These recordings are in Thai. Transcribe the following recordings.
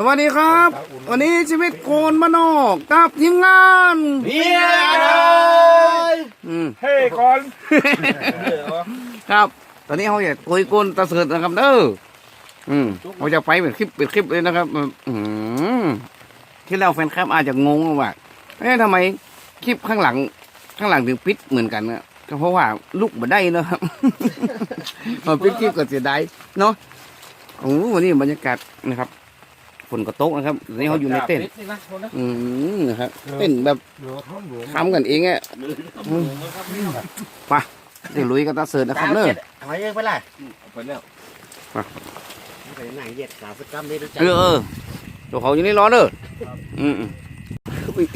สวัสดีครับ วันนี้ชีวิตโกนมานอกกับทีมงานเฮียเลยอืมเฮ้ก่อนครับ ตอนนี้เขาอยากคุยโกนตะเสิร์ตนะครับเด้ออืมเขาจะไปเป็นคลิปเป็นคลิปเลยนะครับ อืมที่แล้วแฟนคลับอาจจะงงว่าเอ๊ะทำไมคลิปข้างหลัง ข้างหลังถึงปิดเหมือนกันเนี่ยก็เพราะว่าลูกมาได้เนอะครับพอปิดคลิปก็เสียดายเนาะโอ้วันนี้บรรยากาศนะครับ ฝนก็ตกนะครับตอนนี้เขาอยู่ในเต้นท์อืมนะครับเต้นท์แบบทำกันเองอะมาเดี๋ยวลุยกันตาเสิร์ตนะครับเนอะทำไมยังไปล่ะไปแล้วไปไหนเหยียดสาวสกรรมได้รู้จักเออเออตัวเขาอยู่นี่รอเด้ออืมอืมอุ้ย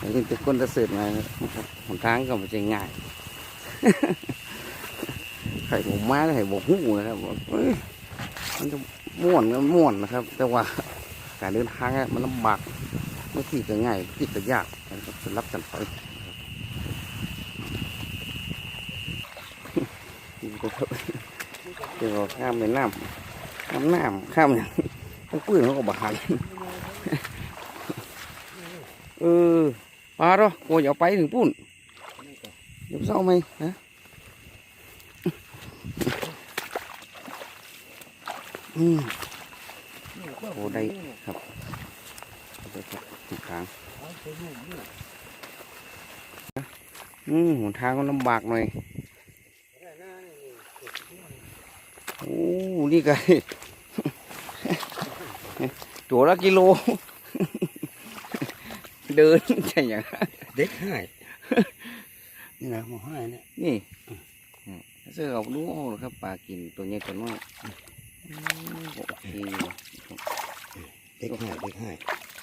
อันนี้เป็นคนตาเสิร์ตมานะครับหนทางก็ไม่ใช่ง่ายไข่ผมมาไข่บกหูนะครับบอกเอ้ยมันจะ ม่วนก็ม่วนนะครับ แต่ว่าการเดินทางมันลำบากบางทีก็ง่ายทีก็ยากนะครับสลับกันไปนะครับเดี๋ยวข้ามไปน้ำข้ามน้ำข้ามอย่างทั้งปืนเขาก็บานเออปลาเนาะโอ้ยเอาไปถึงปุ่นเดี๋ยวเศร้าไหมนะ อืมโอ้ได้ครับได้ครับทุกทางอืมหนทางก็ลำบากหน่อยโอ้นี่ไงตัวละกิโล เดินใช่ยังเด็กให้นี่นะหมอให้เนี่ยนี่เสื้อเอาดูโอ้ครับปลากินตัวใหญ่ตัวน้อยอืมโอ เคเด็กให้เด็กให้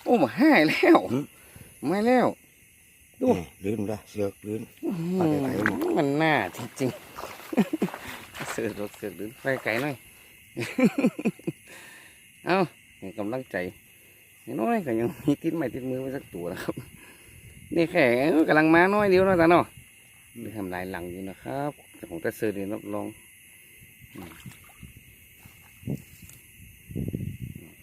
โอ้มาให้แล้วหืมไม่แล้วดูลื่นละเสือกลื่นอืมปลาไก่หมดมันน่าจริงๆเสือกรถเสือกดืนไปไกลหน่อยเอาให้กำลังใจน้อยๆก็ยังมีติดไม้ติดมือไว้สักตัวนะครับ นี่แค่กำลังมาน้อยเดียวนะตาเนาะได้ทำลายหลังอยู่นะครับแต่ของตาเสือนี่รับรอง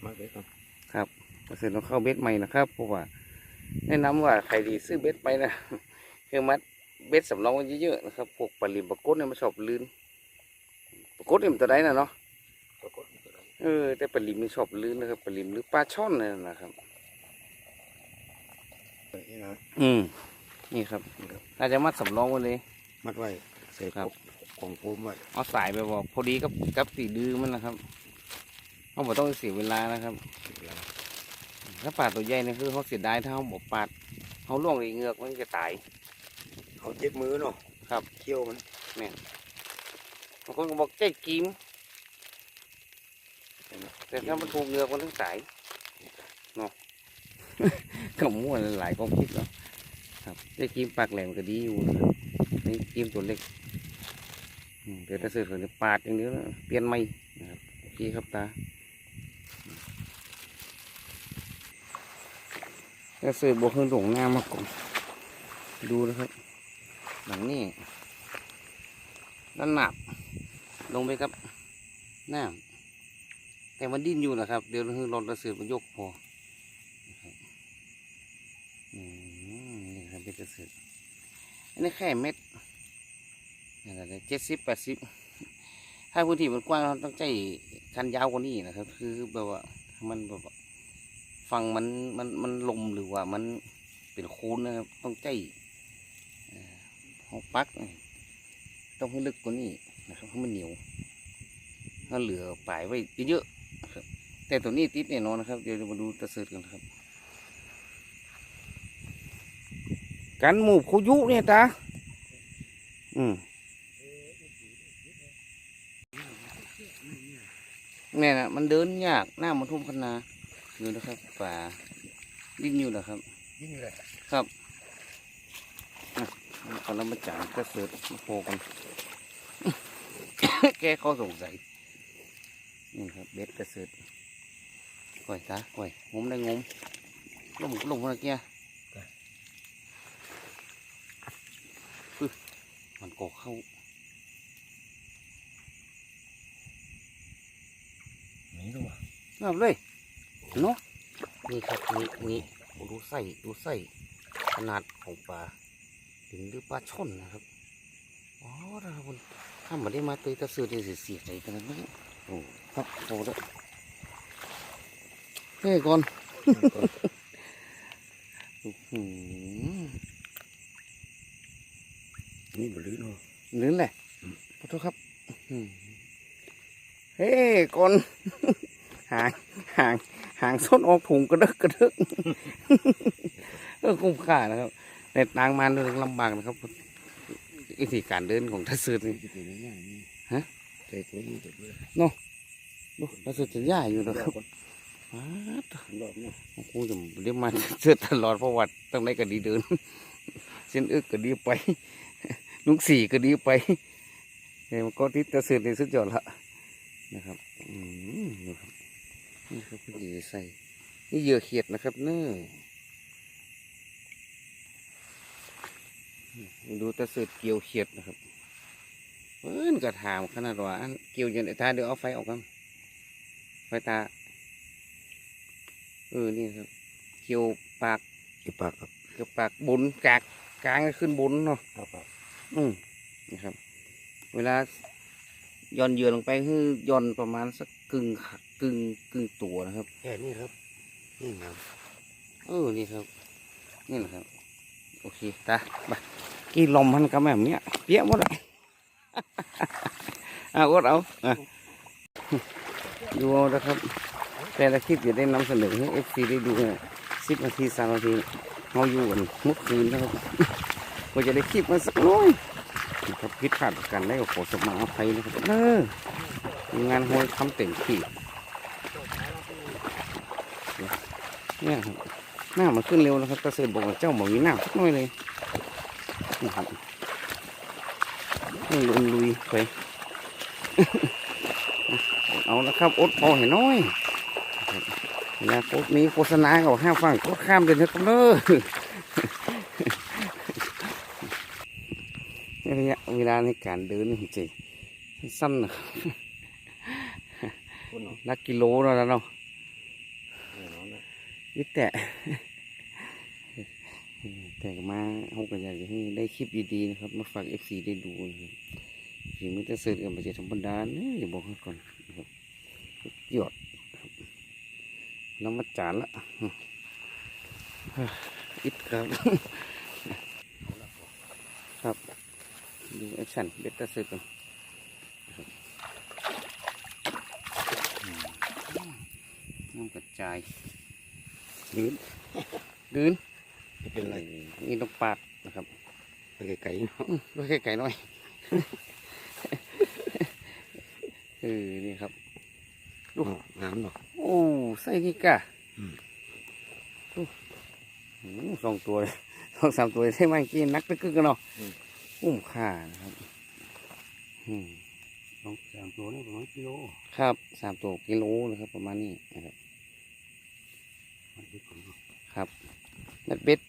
มากเลยครับตาเสือต้องเข้าเบ็ดใหม่นะครับเพราะว่าแนะนำว่าใครดีซื้อเบ็ดไปนะคือมัดเบ็ดสำรองไว้เยอะๆนะครับพวกปลาลิมปลากดเนี่ยมันชอบลื่นปลากดเนี่ยมันตัวใดนะเนาะปรากฏเออแต่ปลาลิมนี่ชอบลื่นนะครับปลาลิมหรือปลาช่อนเนี่ยนะครับนี่นะอืมนี่ครับอาจจะมัดสำรองไว้เลย มัดไว้ใส่ครับของภูมิไว้เอาสายไปบอกพอดีกับกับสีดื้อมันนะครับ เขาบอกต้องเสียเวลานะครับ ถ้าปลาตัวใหญ่เนี่ยคือเขาเสียดายถ้าเขาบอกปาดเขาล่วงในเหงือกมันจะตายเขาเจ็บมือเนาะครับเขี้ยวมันบางคนก็บอกใจกิมแต่ถ้ามันถูกเหงือกมันต้องตายเนาะก็มั่วหลายความคิดเนาะครับใจกิมปากแหลมก็ดีอยู่นะครับนี่กิมตัวเล็กอืมแต่ถ้าเสือเขาเนี่ยปาดอย่างเดียวนะเปลี่ยนไม่นะครับโอเคครับตา ถ้าเสือบวกขึ้นหลงหน้ามาก่อนดูนะครับ หลังนี้ด้านหนับลงไปครับหน้ำแต่มันดิ้นอยู่นะครับ เดี๋ยวเรารถระสือมันยกพออือนี่ครับเป็นกระสืออันนี้แค่เม็ดอะไรเจ็ดสิบแปดสิบถ้าพื้นที่มันกว้างเราต้องใจคันยาวกว่านี้นะครับ คือแบบว่ามันแบบ ฟังมันมันมันลมหรือว่ามันเป็นโคนนะครับ ต้องใจเอาปัก ต้องให้ลึกกว่านี้นะครับเพราะมันเหนียวถ้าเหลือปลายไว้เยอะๆครับ แต่ตัวนี้ติดแน่นอนนะครับ เดี๋ยวมาดูตะเสิร์ตกันครับกันหมูคุยุเนี่ยตาอืมเนี่ยนะมันเดินยากหน้ามันทุ่มคนาอ ยู่นะครับป่าดิ้นอยู่นะครับยิ่งเลยครับตอนนั้นมาจ่ายก็เสิร์ฟมาโฟกันแกเขาสงสัยนี่ครับเบ็ดกระเสิร์ฟก่อยตาก่อยงมได้งมลงลงมาเกี้ยปึ๊บมันกอกเข้าหนีด้วยนับเลย เนาะนี่ครับนี่นี่โอ้ดูไส้ดูไส้ขนาดของปลาถึงหรือปลาช่อนนะครับอ๋อนะครับคุณถ้ามาได้มาเตยตะซื้อได้สิเสียใจกันนะเนี่ยโอ้ครับโอ้แล้วเฮ้ยก่อนอื้อหือนี่บลื้อเนาะลื่นแหละขอโทษครับอื้อหือเฮ้ยก่อน หางหางหางส้นออกถุงกระดึกกระดึกเออคุ้มค่านะครับในทางมาเดินลำบากนะครับวิธีการเดินของทัศน์นี่จะเนายๆนี่ฮะใส่ตัวนี้ตัวเบื่อดูทัศน์จะย่ายอยู่นะครับอ้าวรอบเนาะคงจะเรียกมาเสื้อตลอดเพราะวัดตั้งไหนก็ดีเดิน เส้นอึกก็ดีไปลุงสี่ก็ดีไปเนี่ยมันก็ที่ตะสือในสุดยอดละนะครับ อืมดูครับ นี่ครับพี่ดีใส่ นี่เหยื่อเขียดนะครับเน้อดูตะสือเกี่ยวเขียดนะครับเพิ่นกระถามขนาดว่าอันเกี่ยวอยันไอ้ตาเดี๋ยวเอาไฟออกกันไฟตา เออ นี่ครับ เกี่ยวปาก เก็บปากครับ เกี่ยวปากบนกากกลางก็ขึ้นบนเนาะครับครับอืมนะครับ เวลาย่อนเหยื่อลงไปคือ ย่อนประมาณสักกึ่งขา กึ่งกึ่งตัวนะครับแค่นี้ครับนี่งามเออนี่ครับ นี่แหละครับ โอเคตาไปกี่ลมมันก็แบบเนี้ยเปี้ยหมดเลยเอาอดเอาอะดูเอานะครับ แต่ละคลิปจะได้นำเสนอให้เอฟซีได้ดูสิบนาทีสามนาทีเราอยู่กันเมื่อคืนนะครับก็จะได้คลิปมาสักหน้อยนะครับพิดพลาดประกันได้ก็ขอสมาอภัยนะครับเอองานห้อยคำเต็มที่ เนี่ยครับหน้ามันขึ้นเร็วนะครับตาเสือบอกว่าเจ้าบอกมีหน้าสักหน่อยเลยนะครับให้ลุยลุยไป เอาละครับอดพอให้น้อยนะครับเวลาโคตรนี้โฆษณาเขาห้ามฟังก็ข้ามเดินเถอะครับเด้อระยะเวลาในการเดินนี่จริงๆสั้นนะครับคนเนาะลักกิโลแล้วนะเนาะแน่นอนนะ ยิ่แต่แต่มาเขาก็อยากจะให้ได้คลิปดีๆนะครับ มาฝากเอฟซีได้ดูนะครับฝีมือจะเสิร์ฟกันไปจะธรรมดาเนี่ยอย่าบอกให้ก่อนนะครับยอดครับน้ำมาจานละอิดครับ ครับ ดูแอคชั่นเบตเสิร์ฟกันนะครับน้ำกระจาย ยืนดืนจะเป็นไรนี่ต้องปาดนะครับไปไกลๆเนาะอื้อด้วยไข่ไก่หน่อยเออนี่ครับดูอ๋องามเนาะโอ้ไส้นี่กะอืมดูอืมสองตัวเลยสองสามตัวใช่ไหมกินนักตะกึกกันเนาะอุ้มข่านะครับอืมสองสามตัวนี่ประมาณกิโลครับสามตัวกิโลนะครับประมาณนี้นะครับ มันเป็นของเนาะ ครับเม็ดเบ็ด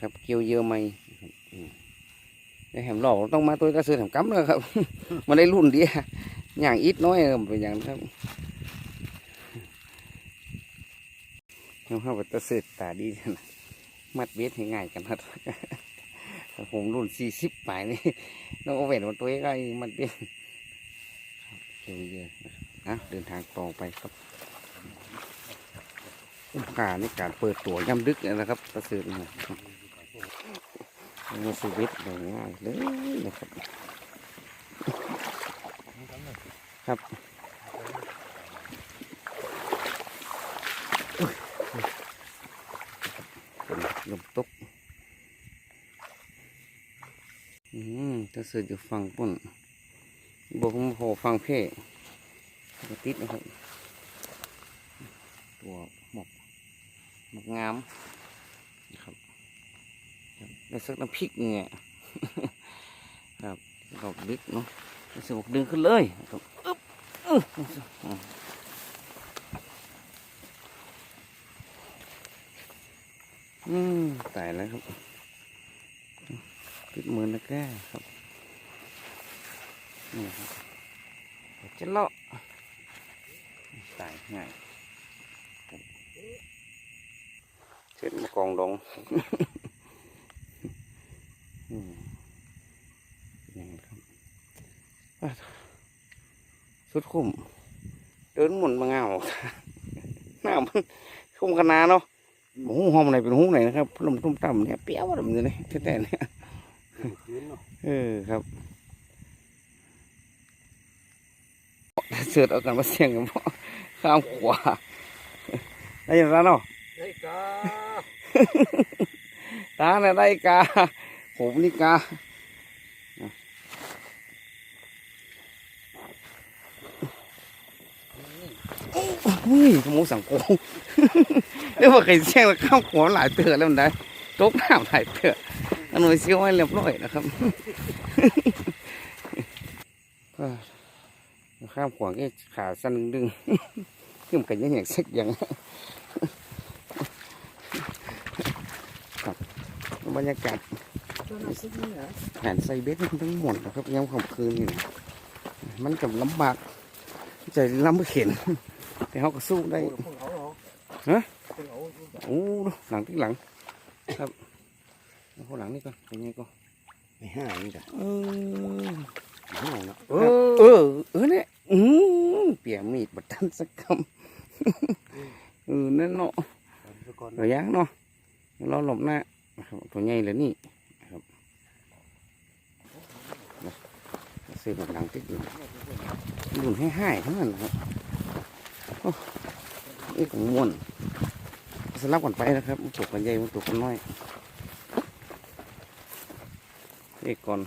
ครับเกี่ยวเยอะไหมไอ้แหมหลอกต้องมาตัวกระสือแถมกั๊มเลยครับมันได้รุ่นเดียอย่างอิดน้อยเป็นอย่างนั้นครับเราเข้าไปตะเสือตาดีนะมัดเบ็ดง่ายกันครับผมรุ่นสี่สิบปลายนี่ต้องเอาเวนมาตัวใกล้มัดเบ็ดเกี่ยวเยอะนะครับอะเดินทางต่อไปครับ คุ้มค่าในการเปิดตัวย่ำดึกนะครับประเสริฐนะครับมีชีวิตได้ง่ายเลยนะครับ ครับลมตกอืมจะเสืออยู่ฝั่งปุ่นบอกผมพอฟังเพ่ติดนะครับ ตัวหมก หมก งามนะครับได้สักน้ำพริกเนี่ยครับดอกดึกเนาะสึกว่าดึงขึ้นเลยครับอึ๊บอึ๊บอืมอืมตายแล้วครับติดมือนะแกครับนี่ครับจะเลาะตายง่าย เช็ดมากองดองอืมอย่างนั้นครับอะสุดคุ้มเดินหมุนมาเงาหน้ามันคุ้มขนาดเนาะหูหอมไหนเป็นหูไหนนะครับลมตุ้มต่ำเนี่ยเปรี้ยวแบบนี้เลยแท้ๆเนี่ยคืนเนาะเออครับเสือเอากันมาเสียงกันพ่อข้ามขวาได้ยังไงเนาะไอ้กา ตาเนี่ยได้กา ผมนี่กาเฮ้ยขโมยสังโกเรียกว่าใครเสียงแล้วข้ามขวาหลายเตือแล้วมันได้ตกน้ำหลายเตืออันนี้เสี้ยวให้เรียบร้อยนะครับข้ามขวางแค่ขาสั้นดึงขึ้นกันยังอย่างสักอย่าง ครับ บรรยากาศตัวนั้นสิเนี่ยแผนไซเบสทั้งหมดนะครับยามค่ำคืนนี่นะมันกับลำบากใจลำไม่เข็นแต่เขาก็สู้ได้พวกเขาเหรอฮะพวกเขาโอ้ดูหลังที่หลังครับเอาข้างหลังนี่ก่อนเป็นไงก่อนไม่ห้านี่จ้ะเออห้าเนาะเออเออเออเนี่ยอืมเปียมีดบัดทันสักคำเออนั่นเนาะก่อนระยะเนาะเราหลบหน้า นะครับตัวใหญ่เลยนี่นะครับนะเส้นหลังติดอยู่หลุนให้ห้ายๆทั้งนั้นนะครับโอ้นี่ของม้วนสลับกันไปนะครับมันตกกันใหญ่มันตกกันน้อยเอกก่อน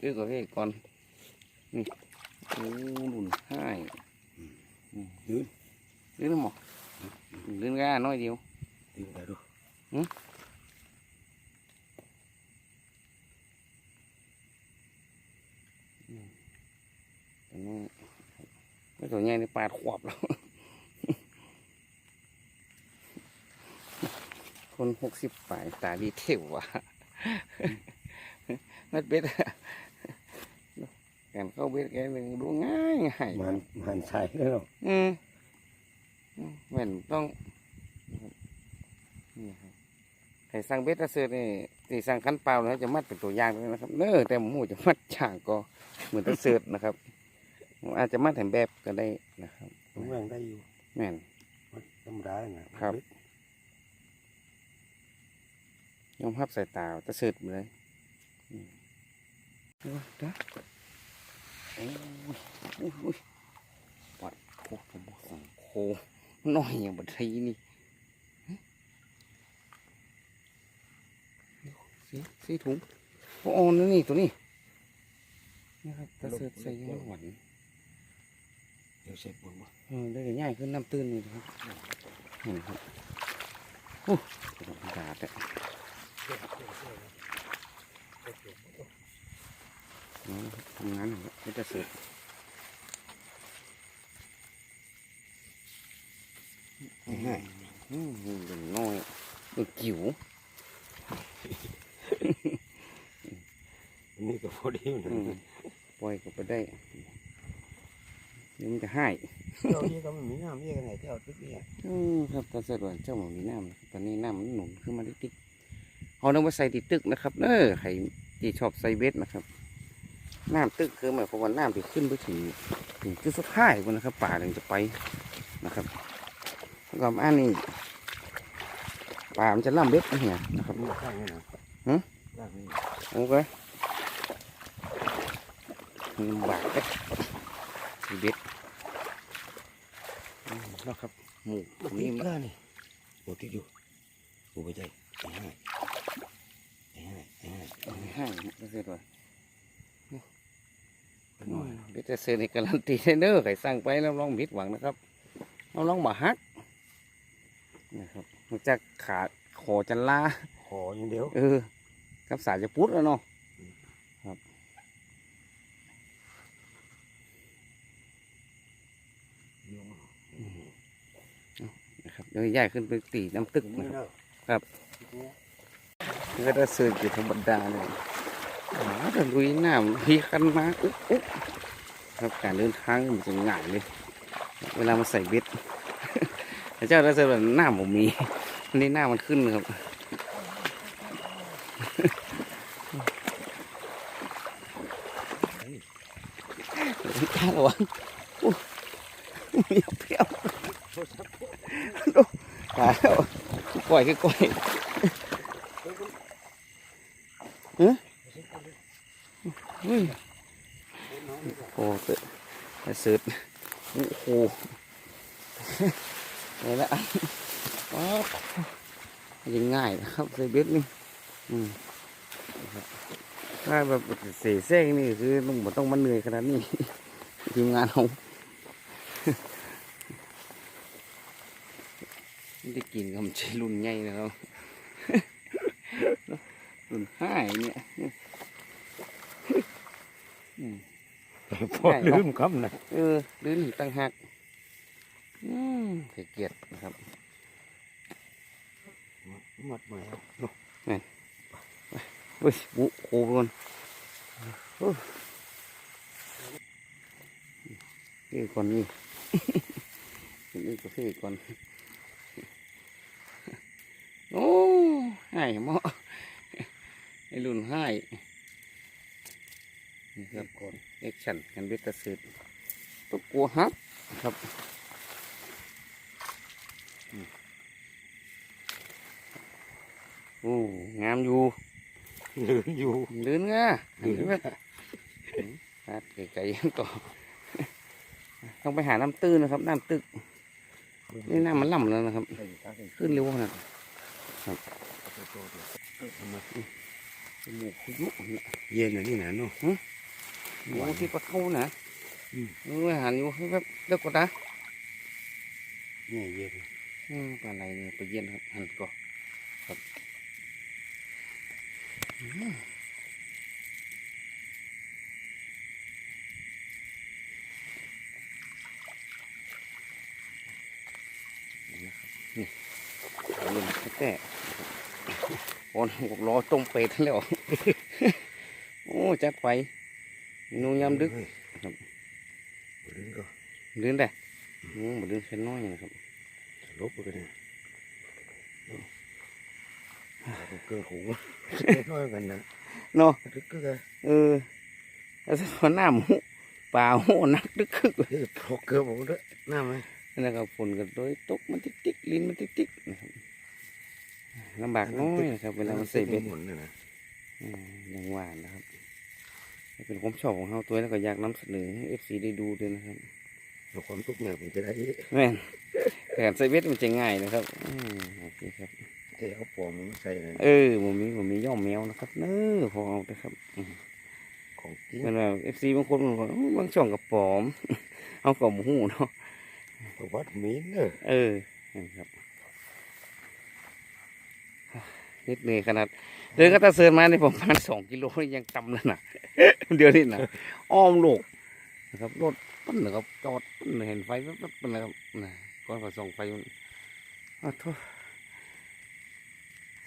เอกก่อนเอกก่อนนี่โอ้หลุนให้ายยืนเลื่อนหมอเลื่อนก้าน้อยเดียวยืนไปดูตัวนี้ ไม่ตัวใหญ่ในปาดขวบแล้ว คนหกสิบปลายตาดีเทววะนัดเบ็ดอะการเข้าเบ็ดแกหนึ่งดูง่ายง่ายมันมันใช่แล้วเนาะอืมอืมเหมือนต้องนี่ครับ ใครสั่งเบ็ดตะเสือนี่ที่สั่งคันเปล่าแล้วจะมัดเป็นตัวอย่างเลยนะครับ เน้อแต่หมูจะมัดฉางก็เหมือนตะเสือนะครับ อาจจะมัดแถมแบบก็ได้นะครับผมยังได้อยู่แม่นธรรมดานะครับยอมรับสายตาตะเสือไปเลยอืมดูว่าเด้อโอ้ยโอ้ยโอ้ยปัดโคตรบสังโคน้อยอย่างบัดทีนี่ สีสีถุงโอ้อนนี่ตัวนี้นี่ครับตะเสือใส่ยังหวานเดี๋ยวเสร็จบุญมาเออได้ง่ายขึ้นน้ำตื้นนี่นะครับนี่ครับโอ้กระดาษดาดอะนี่ครับทำงานนะครับไม่จะเสือง่ายอืมนี่เป็นน้อยเป็นจิ๋ว อันนี้ก็พ อดีมันอืมปล่อยก็ไปได้เดี๋ยวมันจะให้เจ้านี่ก็ไม่มีน้ำเยอะกันไหนเจ้าทุกเนี่ยอืมครับตาเสด็จเจ้าหมูมีน้ำนะครับตอนนี้น้ำมันหนุนขึ้นมาติ๊กๆเอาน้ำมาใส่ติดตึกนะครับเออใครที่ชอบใส่เบ็ดนะครับน้ำตึกคือหมายความว่าน้ำที่ขึ้นไปถึงถึงจุดสุดท้ายบนนะครับป่าถึงจะไปนะครับแล้วก็อันนี้ป่ามันจะล่ำเบ็ดนะเนี่ยนะครับมีข้างนี่นะหืมข้างนี้ โอเค ลำบากเบ็ดเบ็ดอืมแล้วครับหมูตรงนี่นี้ก็นี่โอ้ที่อยู่โอ้ไปใจไอ้ห้าไอ้ห้าไอ้ห้าไม่ให้ก็เสร็จเลยไปหน่อยเดี๋ยวจะเซ็นให้การันตีได้เด้อใครสั่งไปแล้วลองผิดหวังนะครับเราลองมาฮักนะครับมันจะขาดขอจันลาขออย่างเดียวเออกับสายจะพุทธแล้วเนาะครับ นะครับเดี๋ยวย้ายขึ้นไปตีน้ำตึกนะครับนาะก็จะเสิร์ฟอยู่ธรรมดาเลยอ๋อแต่ลุยน้ำพีคันมาอุ๊บอุ๊บครับการเดินทางมันจะง่ายเลย เวลามาใส่เบ็ดแต่เจ้าถ้าเจอแบบหน้าผมมีอันนี้หน้ามันขึ้นครับจ้าระวังเมียวเพี้ยว ตายแล้วก่อยคือก่อยเฮ้ยเฮ้ยโอ้เตะไอ้สืดโอ้โหนี่ละอ๋อยังง่ายนะครับใส่เบ็ดนี่อืมถ้าแบบเสียแซงนี่คือต้องต้องมาเหนื่อยขนาดนี้ทีมงานเรา ไม่ได้กินก็มันใช่รุ่นใหญ่นะครับรุ่นห้าเนี่ยอืมพอลืมครับนะเออลื่นตั้งหักอืมเสียเกียรตินะครับมัดใหม่ครับอุ้ยบุโคบนนี่ก่อนนี่ นี่ก็พี่ก่อน โอ้ให้เหมาะไอ้ รุ่นให้นี่ครับก่อนเอ็กชั่นกันเบตาสืดตุ๊กกัวฮับครับอืมโอ้งามอยู่ลืมอยู่ลื่นง่ะลืมครับไก่ๆยังต่อต้องไปหาน้ำตื้นนะครับ น้ำตึกนี่น้ำมันล่ำแล้วนะครับ ขึ้นเร็วขนาดจมูก คุยุเนี่ยเย็นอันนี้นะเนาะโอ้ที่ปลาเข้านะอืมเอออาหารอยู่แบบเลิกก็ได้เนี่ยเย็นอืมปลาไหลเนี่ยไปเย็นครับหันก่อนครับอืมนี่นะครับนี่เอาลงแต่โอนหกล้อต้มเป็ดแล้ว โอ้จัดไปนูยำดึกครับลืมก็ลื่นได้อืมบ่ลื่นแค่น้อยนะครับลบไปกันเนี่ยเกลือหูน้อยกันนะเนาะลึกก็เลยเออแล้วถ้าพอหน้าหมูป่าโหนักดึกคึกเลยเฮ้ยพอเกลือผมด้วยหน้าไหมนะครับฝนก็โดยตกมันติ๊กติ๊กลิ้นมันติ๊กติ๊กนะครับลำบากน้อยนะครับเวลามันใส่เบ็ดหมุนเนี่ยนะ อืมอย่างว่านะครับ เป็นความชอบของเขาตัวแล้วก็อยากนำเสนอให้เอฟซีได้ดูด้วยนะครับเราความทุกข์เนี่ยผมจะได้แม่นแต่การใส่เบ็ดมันจะง่ายนะครับอืมโอเคครับเที่ยวปลอมมันใส่เลยเออผมมีผมมีย่อมแมวนะครับเน้อพอเอาไปครับอืมของจริงเป็นแบบเอฟซีบางคนบางคนอู้บางช่องกับปลอม เอากับหมูเนาะประวัติมีเนอะเออนะครับนิดเหนื่อยขนาด เดินก็ตะเซินมาในประมาณสองกิโลนี่ยังต่ำแล้วนะเดี๋ยวนี้นะอ้อมโลกนะครับรถปั้นนะครับจอดปั้นเห็นไฟแป๊บๆนะครับนะก้อนก็ส่องไฟมันอ้าวโทษ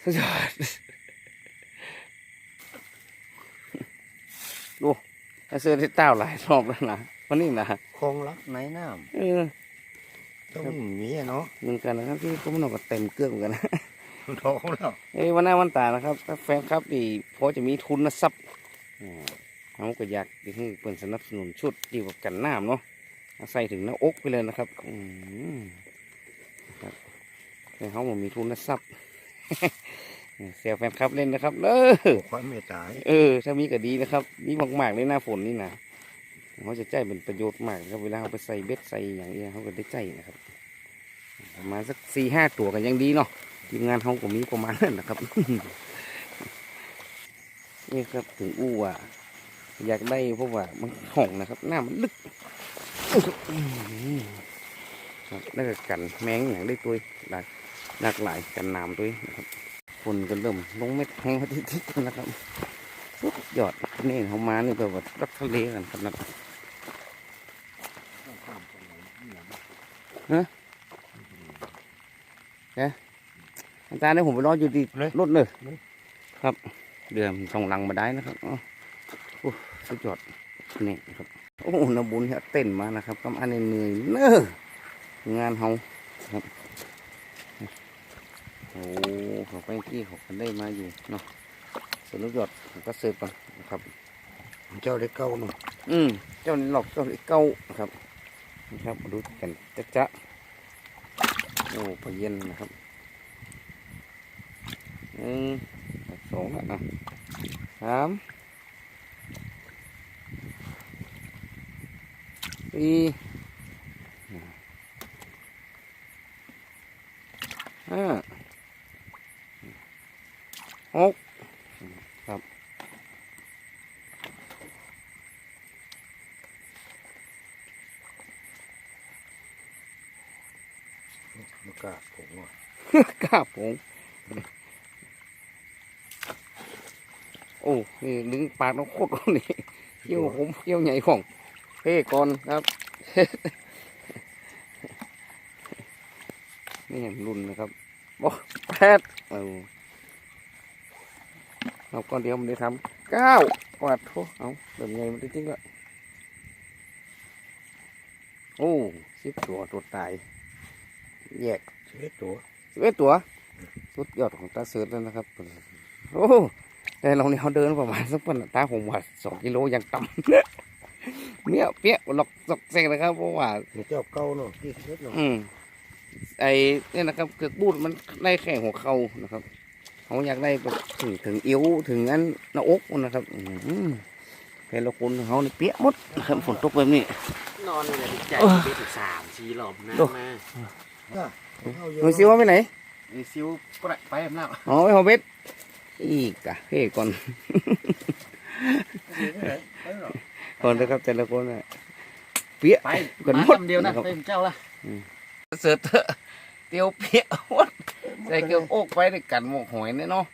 สุดยอดดูไอ้เสื้อที่เต้าหลายรอบแล้วนะวันนี้นะคลองรักในน้เออำต้องมีอะเนาะเหมือนกันนะครับที่พวกมันก็เต็มเครื่องเหมือนกันนะ ท้องแล้วเอ้ยวันหน้าวันตานะครับถ้าแฟนครับดีพอจะมีทุนนะซับอ่าเขาก็อยากที่ให้เปิดสนับสนุนชุดเกี่ยวกับกันน้ำเนาะเอาใส่ถึงหน้าอกไปเลยนะครับอืมครับแต่เขาบอกมีทุนนะซับเสียแฟนครับเล่นนะครับเออความเมตตาเออ ถ้ามีก็ดีนะครับดีมากๆเลยหน้าฝนนี่นะเขาจะใจเป็นประโยชน์มากครับเวลาเขาไปใส่เบ็ดใส่อย่างเงี้ยเขาก็ได้ใจนะครับ ประมาณสักสี่ห้าตัวกันยังดีเนาะ ทีมงานเขาก็มีประมาณนั้นนะครับ นี่ครับถึงอู้อะอยากได้เพราะว่ามันห่องนะครับ หน้ามันลึกครับแล้วก็กันแมงอย่างได้ตัวหลากหลากหลายกันน้ำด้วยนะครับฝนก็เริ่มลงเม็ดแห้งมาทิศๆนะครับสุดยอดนี่เขามานี่แบบว่ารักทะเลกันขนาด อาจารย์ให้ผมไปรออยู่ที่รถเลย ครับ เดือมสองหลังมาได้นะครับอ๋อโอ้สุดยอดนี่ครับโอ้นบุญเนี่ยเต้นมานะครับกำอันเหนื่อยๆเนอะงานเฮาครับโอ้เขาไปที่เขากันได้มาอยู่เนาะสรุปยอดผมก็เสิร์ฟก่อนนะครับ เจ้าได้เก้าเนาะอืมเจ้านี่หลอกเจ้านี่เก้านะครับนะครับมาดูกันจะจะโอ้ปลาเย็นนะครับ หนึ่งสองแล้วนะสามสี่ห้าหกมากล้าผมว่ากล้าผง โอ้นี่ดึงปากน้องโคตรนี่เขี้ยวผมเขี้ยวใหญ่ของเพ่ก่อนครับนี่มันรุนนะครับบอกแปดเอาเราก็เดียวมันได้ทำเก้ากวาดโทเอาเดิมไงมันได้จริงละโอ้สิบตัวตัวตายแยกสิบเอ็ดตัวสิบเอ็ดตัวสุดยอดของตาเสือแล้วนะครับ โอ้ แต่เราเนี่ยเขาเดินประมาณสักปันตาผมว่าสองกิโลยังต่ำเนี่ยเปี้ยหลอกสอกเซงนะครับเพราะว่าเจ้าเก้าเนาะที่สิบเอ็ดเนาะอืมไอเนี่ยนะครับเกือกบูดมันได้แค่หัวเข่านะครับเขาอยากได้แบบถึงถึงเอวถึงอันหน้าอกนะครับอืมแต่ละคนของเขาเนี่ยเปี้ยหมดนะครับฝนตกแบบนี้นอนเลยใจไปถึงสามชีหลอมนะโอ้มาเอาเยอะหนูซิวว่าไปไหนไอ้ซิวปะไปอำนาจอ๋อไปหอเบ็ด อีกอะเฮ้ก่อนก่อนนะครับแต่ละคนน่ะเปี้ยไปกันมาหมดคำเดียวนะนะครับเป็นเจ้าละเสือเถอะเตียวเปี้ยวัดใส่เกลือโอกไปด้วยกันหมกหอยเนี่ยเนาะ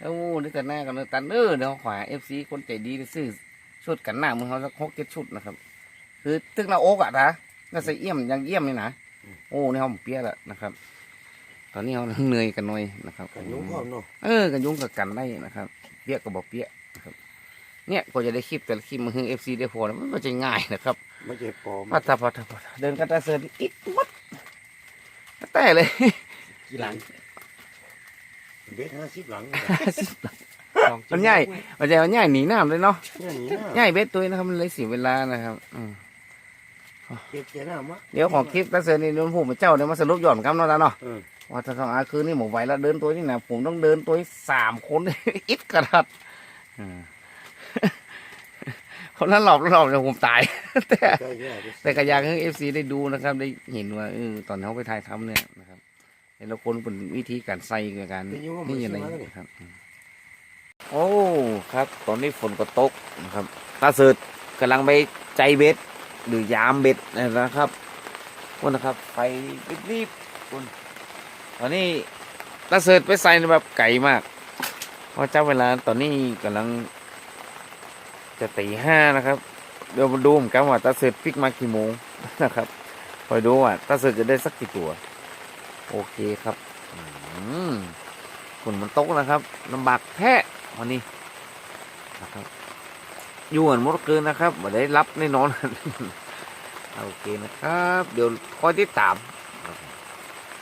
โอ้นี่แต่หน้ากันเลยตันเออเดี๋ยวขวาเอฟซีคนใจดีได้ซื้อชุดกันหน้ามือเขาสักหกเจ็ดชุดนะครับ คือตึกหน้าอกอะนะน่าใส่เอี่ยมอยังเอี่ยมเลยนะโอ้นี่เขาเปี้ยแล้วนะครับ ตอนนี้เขาเหนื่อยกันหน่อยนะครับกันยุ่งพร้อมเนาะเออกันยุ่งกับกันได้นะครับเปี้ยกับบอกเปี้ยนะครับ เนี่ยก็จะได้คลิปแต่ละคลิปมาหึงเอฟซีได้พอนะมันไม่ใช่ง่ายนะครับไม่ใช่ปลอมพัดพัดพัดพัดเดินกันตาเสืออีกมัดแต่เลยกี่หลังเบ็ดห้าสิบหลังมันใหญ่มันใหญ่มันใหญ่หนีน้ำเลยเนาะเนี่ยหนีหน้าใหญ่เบ็ดตัวนี้นะครับมันเลยเสียเวลานะครับอืมเก็บเจ้าหน้ามะเดี๋ยวของคลิปตาเสือนี่โดนผมเจ้าเดี๋ยวมาสรุปหย่อนครับเนาะตาเนาะเออ ว่าถ้าสองอาคืนนี่หมไหวแล้วเดินตัวนี่นะผมต้องเดินตัวสามคนอิดกระดัดอืมคนนั้นหลอบหลอบเดี๋ยวผมตาย แต่ใช่ใช่แต่ก็อยากให้เอฟซีได้ดูนะครับ ได้เห็นว่าเออตอนเขาไปถ่ายทำเนี่ยนะครับแต่ละคนเป็นวิธีการใส่กับการเป็นยุ่งว่ามันนี่อะไรใช่ไหมเนี่ยนะครับอืมโอ้ครับ ตอนนี้ฝนก็ตกนะครับตาเสิร์ตกำลังไปใจเบ็ดหรือยามเบ็ดนะครับคนนะครับ ไปรีบๆคน ตอนนี้ตาเสิร์ตไปใส่แบบไก่มาก เพราะเจ้าเวลาตอนนี้กำลัง จะตีห้านะครับ เดี๋ยวมาดูผมกันว่าตาเสร็จฟิกมากี่โมงนะครับคอยดูว่าตาเสร็จจะได้สักกี่ตัว โอเคครับฝนมันตกนะครับลำบากแท้วันนี้นะครับอยู่เหมือนมดเกินนะครับมาได้รับแน่นอน โอเคนะครับ เดี๋ยวคอยติดตาม